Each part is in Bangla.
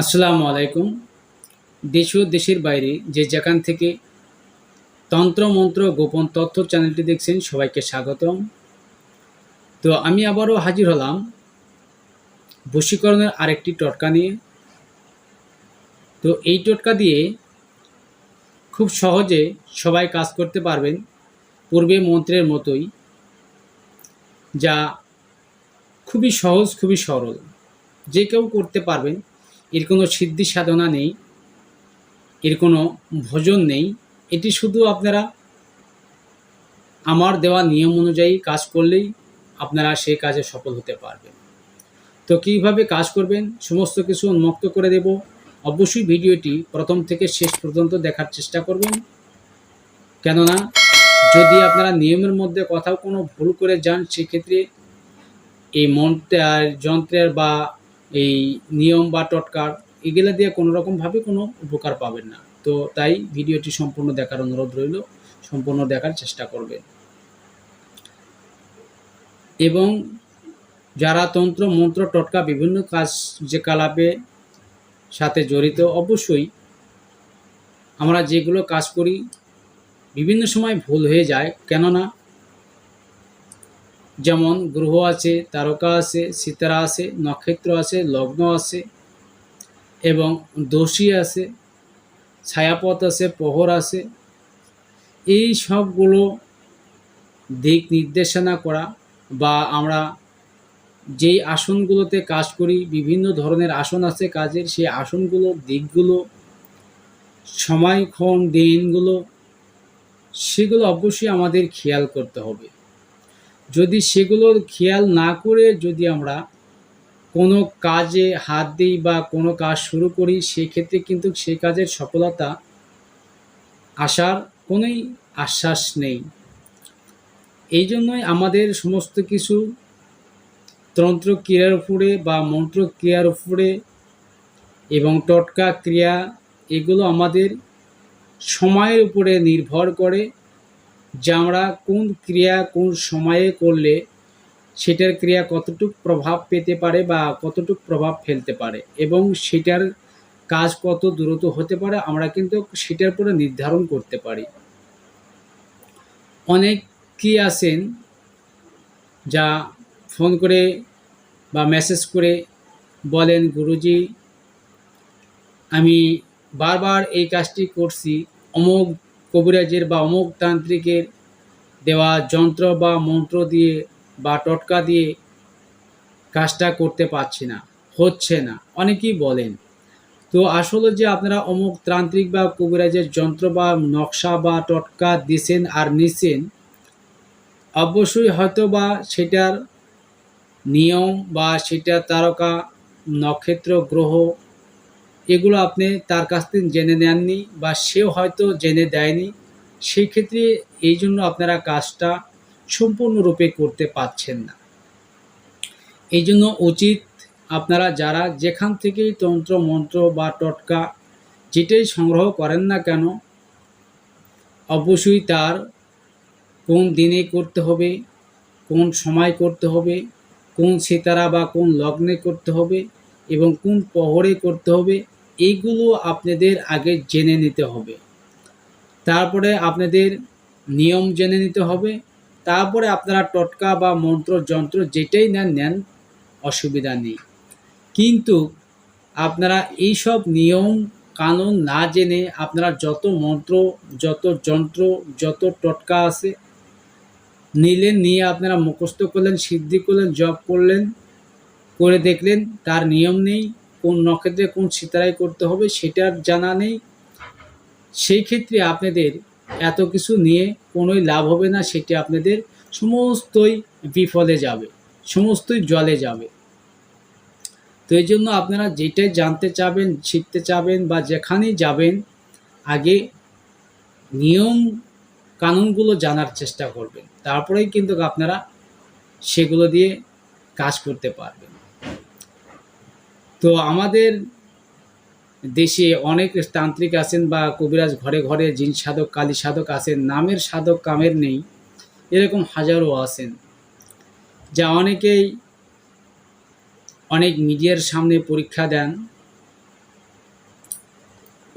আসসালামু আলাইকুম। দেশ ও দেশের বাইরে যে যেখান থেকে তন্ত্র, মন্ত্র, গোপন তথ্য চ্যানেলটি দেখছেন, সবাইকে স্বাগতম। তো আমি আবারও হাজির হলাম বশীকরণের আরেকটি টটকা নিয়ে। তো এই টটকা দিয়ে খুব সহজে সবাই কাজ করতে পারবেন পূর্বে মন্ত্রের মতোই, যা খুবই সহজ, খুবই সরল। যে কেউ করতে পারবেন এর কোনো সিদ্ধি সাধনা নেই, এর কোনো ভোজন নেই। এটি শুধু আপনারা আমার দেওয়া নিয়ম অনুযায়ী কাজ করলেই আপনারা সেই কাজে সফল হতে পারবেন। তো কীভাবে কাজ করবেন, সমস্ত কিছু উন্মুক্ত করে দেব। অবশ্যই ভিডিওটি প্রথম থেকে শেষ পর্যন্ত দেখার চেষ্টা করবেন। কেননা, যদি আপনারা নিয়মের মধ্যে কোথাও কোনো ভুল করে যান, সেক্ষেত্রে এই মন্ত্রের, যন্ত্রের বা এই নিয়ম বা টটকার এগুলো দিয়ে কোনো রকমভাবে কোনো উপকার পাবেন না। তো তাই ভিডিওটি সম্পূর্ণ দেখার অনুরোধ রইল, সম্পূর্ণ দেখার চেষ্টা করবেন। এবং যারা তন্ত্র, মন্ত্র, টটকা, বিভিন্ন কাজ, যে কালাপে সাথে জড়িত, অবশ্যই আমরা যেগুলো কাজ করি, বিভিন্ন সময় ভুল হয়ে যায়। কেননা যেমন গ্রহ আছে, তারকা আছে, সিতারা আছে, নক্ষত্র আছে, লগ্ন আছে, এবং দোষী আছে, ছায়াপথ আছে, প্রহর আছে। এই সবগুলো দিক নির্দেশনা করা বা আমরা যেই আসনগুলোতে কাজ করি, বিভিন্ন ধরনের আসন আছে কাজের, সেই আসনগুলো, দিকগুলো, সময়ক্ষণ, দিনগুলো, সেগুলো অবশ্যই আমাদের খেয়াল করতে হবে। যদি সেগুলোর খেয়াল না করে যদি আমরা কোনো কাজে হাত দিই বা কোনো কাজ শুরু করি, সেক্ষেত্রে কিন্তু সেই কাজের সফলতা আসার কোনোই আশ্বাস নেই। এই জন্যই আমাদের সমস্ত কিছু তন্ত্র ক্রিয়ার উপরে বা মন্ত্র ক্রিয়ার উপরে এবং টটকা ক্রিয়া, এগুলো আমাদের সময়ের উপরে নির্ভর করে। যে আমরা কোন ক্রিয়া কোন সময়ে করলে সেটার ক্রিয়া কতটুক প্রভাব পেতে পারে বা কতটুক প্রভাব ফেলতে পারে এবং সেটার কাজ কত দ্রুত হতে পারে আমরা কিন্তু সেটার উপরে নির্ধারণ করতে পারি। অনেক কি আছেন যা ফোন করে বা মেসেজ করে বলেন, গুরুজি, আমি বারবার এই কাজটি করছি, অমুক কবিরাজের বা অমুক তান্ত্রিকের দেওয়া যন্ত্র বা মন্ত্র দিয়ে বা টটকা দিয়ে কাজটা করতে পারছি না, হচ্ছে না। অনেকেই বলেন, তো আসলে যে আপনারা অমুক তান্ত্রিক বা কবিরাজের যন্ত্র বা নকশা বা টটকা দিছেন আর নিছেন, অবশ্যই হয়তো বা সেটার নিয়ম বা সেটার তারকা নক্ষত্র, গ্রহ এগুলো আপনি তার কাছ থেকে জেনে নেননি বা সেও হয়তো জেনে দেয়নি, সেই ক্ষেত্রে এই জন্য আপনারা কাজটা সম্পূর্ণরূপে করতে পারছেন না। এই জন্য উচিত আপনারা যারা যেখান থেকেই তন্ত্র, মন্ত্র বা টটকা যেটাই সংগ্রহ করেন না কেন, অবশ্যই তার কোন দিনে করতে হবে, কোন সময় করতে হবে, কোন সিতারা বা কোন লগ্নে করতে হবে এবং কোন পহরে করতে হবে এইগুলো আপনাদের আগে জেনে নিতে হবে। তারপরে আপনাদের নিয়ম জেনে নিতে হবে। তারপরে আপনারা টটকা বা মন্ত্র, যন্ত্র যেটাই নেন নেন, অসুবিধা নেই। কিন্তু আপনারা এই সব নিয়ম, কানুন না জেনে আপনারা যত মন্ত্র, যত যন্ত্র, যত টটকা আছে, নিলেন, নিয়ে আপনারা মুখস্থ করলেন, সিদ্ধি করলেন জব করলেন, করে দেখলেন, তার নিয়ম নেই। কোন নক্ষত্রে কোন সিতারাই করতে হবে সেটার জানা নেই। সেই ক্ষেত্রে আপনাদের এত কিছু নিয়ে কোনোই লাভ হবে না, সেটি আপনাদের সমস্তই বিফলে যাবে, সমস্তই জলে যাবে। তো এই জন্য আপনারা যেটাই জানতে চাবেন, শিখতে চাবেন বা যেখানেই যাবেন, আগে নিয়ম কানুনগুলো জানার চেষ্টা করবেন। তারপরেই কিন্তু আপনারা সেগুলো দিয়ে কাজ করতে পারবেন। তো আমাদের দেশে অনেক তান্ত্রিক আছেন বা কবিরাজ ঘরে ঘরে জিন সাধক, কালী সাধক আছেন, নামের সাধক কামের নেই, এরকম হাজারো আছেন, যা অনেকেই অনেক মিডিয়ার সামনে পরীক্ষা দেন।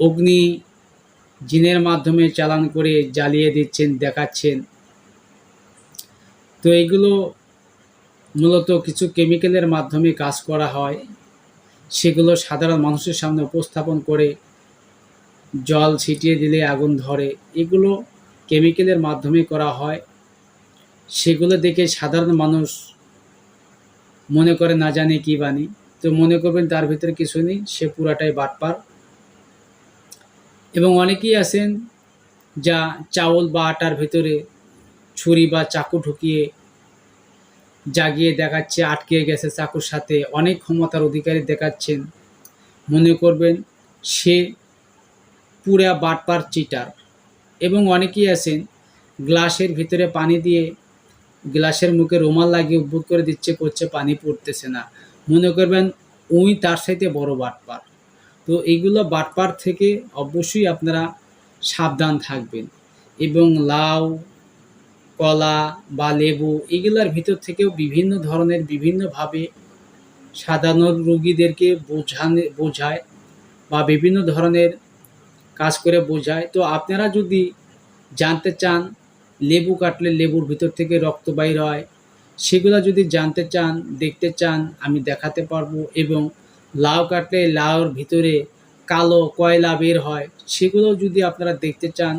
অগ্নি জিনের মাধ্যমে চালান করে জ্বালিয়ে দিচ্ছেন, দেখাচ্ছেন। তো এগুলো মূলত কিছু কেমিক্যালের মাধ্যমে কাজ করা হয়। সেগুলো সাধারণ মানুষের সামনে উপস্থাপন করে জল ছিটিয়ে দিলে আগুন ধরে। এগুলো কেমিক্যালের মাধ্যমে করা হয়। সেগুলো দেখে সাধারণ মানুষ মনে করে না জানে কী বাণী তো মনে করবেন তার ভিতরে কিছু নেই, সে পুরাটাই বাটপার। এবং অনেকেই আছেন যা চাউল বা আটার ভিতরে ছুরি বা চাকু ঢুকিয়ে জাগিয়ে দেখাচ্ছে, আটকে গেছে চাকুর সাথে। অনেক ক্ষমতার অধিকারী দেখাচ্ছেন। মনে করবেন সে পুরা বাটপার চিটার। এবং অনেকেই আছেন, গ্লাসের ভিতরে পানি দিয়ে গ্লাসের মুখে রুমাল লাগিয়ে উদ্ভুত করে দিচ্ছে, করছে, পানি পড়তেছে না। মনে করবেন উই তার সাথে বড় বাটপার। তো এইগুলো বাটপার থেকে অবশ্যই আপনারা সাবধান থাকবেন। এবং লাউ কলা বা লেবু এগুলোর ভিতর থেকেও বিভিন্ন ধরনের বিভিন্নভাবে সাধারণ রুগীদেরকে বোঝানো, বোঝায় বা বিভিন্ন ধরনের কাজ করে বোঝায়। তো আপনারা যদি জানতে চান লেবু কাটলে লেবুর ভিতর থেকে রক্ত বাইর হয়, সেগুলো যদি জানতে চান, দেখতে চান, আমি দেখাতে পারব এবং লাউ কাটলে লাউর ভিতরে কালো কয়লা বের হয়, সেগুলো যদি আপনারা দেখতে চান,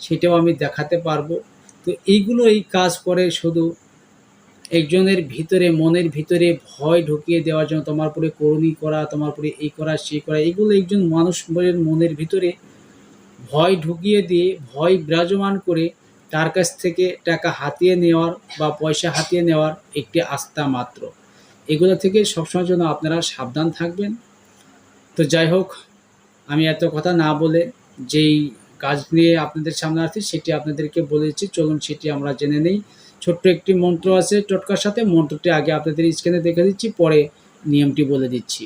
সেটাও আমি দেখাতে পারব। তো এইগুলো এই কাজ করে শুধু একজনের ভিতরে, মনের ভিতরে ভয় ঢুকিয়ে দেওয়ার জন্য তোমার উপরে করুণী করা, তোমার উপরে এই করা, সেই করা, এগুলো একজন মানুষের মনের ভিতরে ভয় ঢুকিয়ে দিয়ে, ভয় বিরাজমান করে তার কাছ থেকে টাকা হাতিয়ে নেওয়ার বা পয়সা হাতিয়ে নেওয়ার একটি আস্থা মাত্র। এগুলো থেকে সবসময় জন্য আপনারা সাবধান থাকবেন। তো যাই হোক, আমি এত কথা না বলে যেই কাজ নিয়ে আপনাদের সামনে আসছি, সেটি আপনাদেরকে বলেছি চলুন সেটি আমরা জেনে নেই। ছোট্ট একটি মন্ত্র আছে টোটকার সাথে। মন্ত্রটি আগে আপনাদের স্ক্রিনে দেখে দিচ্ছি, পরে নিয়মটি বলে দিচ্ছি।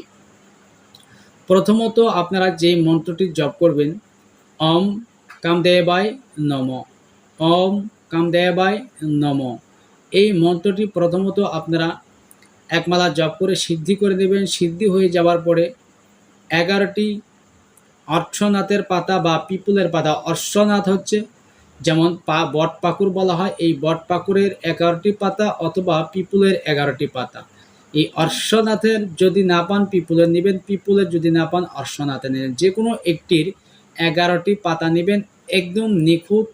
প্রথমত আপনারা যেই মন্ত্রটি জপ করবেন অম কাম কামদেবায় নম। অম কাম কামদেবায় নম। এই মন্ত্রটি প্রথমত আপনারা একমালা জপ করে সিদ্ধি করে দেবেন সিদ্ধি হয়ে যাওয়ার পরে এগারোটি অর্শনাথের পাতা বা পিপুলের পাতা। অশ্বনাথ হচ্ছে যেমন পা, বট পাকুর বলা হয়, এই বট পাকুরের এগারোটি পাতা অথবা পিপুলের এগারোটি পাতা। এই অশ্বনাথের যদি না পান, পিপুলের নেবেন, পিপুলের যদি না পান অশ্বনাথের নেবেন। যে কোনো একটির এগারোটি পাতা নেবেন, একদম নিখুঁত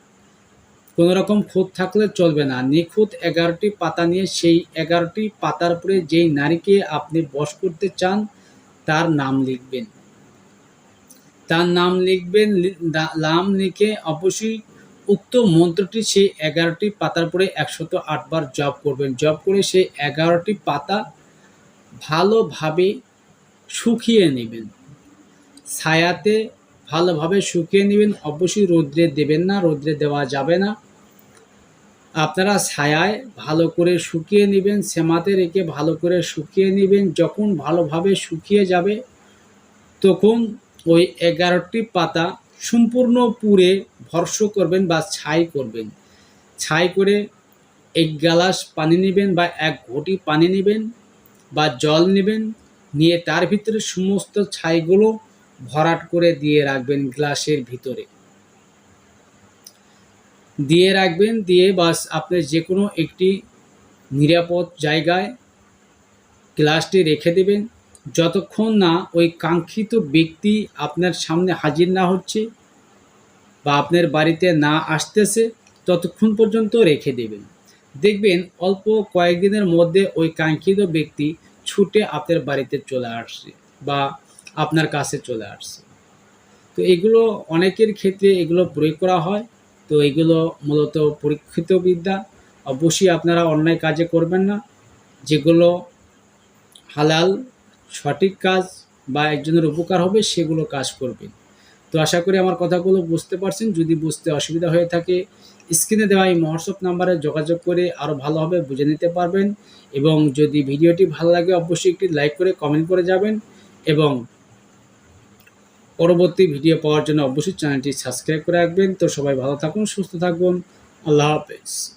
কোনো রকম খুঁত থাকলে চলবে না। নিখুঁত এগারোটি পাতা নিয়ে সেই এগারোটি পাতার উপরে যেই নারীকে আপনি বশ করতে চান, তার নাম লিখবেন। তার নাম লিখবেন নাম লিখে অবশ্যই উক্ত মন্ত্রটি সেই এগারোটি পাতার পরে একশত আটবার জপ করবেন। জপ করে সেই এগারোটি পাতা ভালোভাবে শুকিয়ে নেবেন। ছায়াতে ভালোভাবে শুকিয়ে নেবেন, অবশ্যই রৌদ্রে দেবেন না, রৌদ্রে দেওয়া যাবে না। আপনারা ছায়ায় ভালো করে শুকিয়ে নেবেন, সেমাতে রেখে ভালো করে শুকিয়ে নেবেন, যখন ভালোভাবে শুকিয়ে যাবে, তখন ওই এগারোটি পাতা সম্পূর্ণ পুরে ভর্ষ করবেন বা ছাই করবেন। ছাই করে এক গ্লাস পানি নেবেন বা এক ঘটি পানি নেবেন বা জল নেবেন, নিয়ে তার ভিতরে সমস্ত ছাইগুলো ভরাট করে দিয়ে রাখবেন গ্লাসের ভিতরে। দিয়ে রাখবেন, দিয়ে বাস আপনি যে কোনো একটি নিরাপদ জায়গায় গ্লাসটি রেখে দেবেন। যতক্ষণ না ওই কাঙ্ক্ষিত ব্যক্তি আপনার সামনে হাজির না হচ্ছে বা আপনার বাড়িতে না আসতেছে, ততক্ষণ পর্যন্ত রেখে দেবেন। দেখবেন অল্প কয়েকদিনের মধ্যে ওই কাঙ্ক্ষিত ব্যক্তি ছুটে আপনার বাড়িতে চলে আসছে বা আপনার কাছে চলে আসছে। তো এগুলো অনেকের ক্ষেত্রে এগুলো প্রয়োগ করা হয়। তো এগুলো মূলত পরীক্ষিত বিদ্যা। অবশ্যই আপনারা অন্যায় কাজে করবেন না। যেগুলো হালাল সঠিক কাজ বা একজনের উপকার হবে, সেগুলো কাজ করবেন তো আশা করি আমার কথাগুলো বুঝতে পারছেন। যদি বুঝতে অসুবিধা হয়ে থাকে, স্ক্রিনে দেওয়া এই হোয়াটসঅ্যাপ নাম্বারে যোগাযোগ করে আরও ভালোভাবে বুঝে নিতে পারবেন। এবং যদি ভিডিওটি ভালো লাগে, অবশ্যই একটি লাইক করে কমেন্ট করে যাবেন। এবং পরবর্তী ভিডিও পাওয়ার জন্য অবশ্যই চ্যানেলটি সাবস্ক্রাইব করে রাখবেন। তো সবাই ভালো থাকুন, সুস্থ থাকুন। আল্লাহ হাফেজ।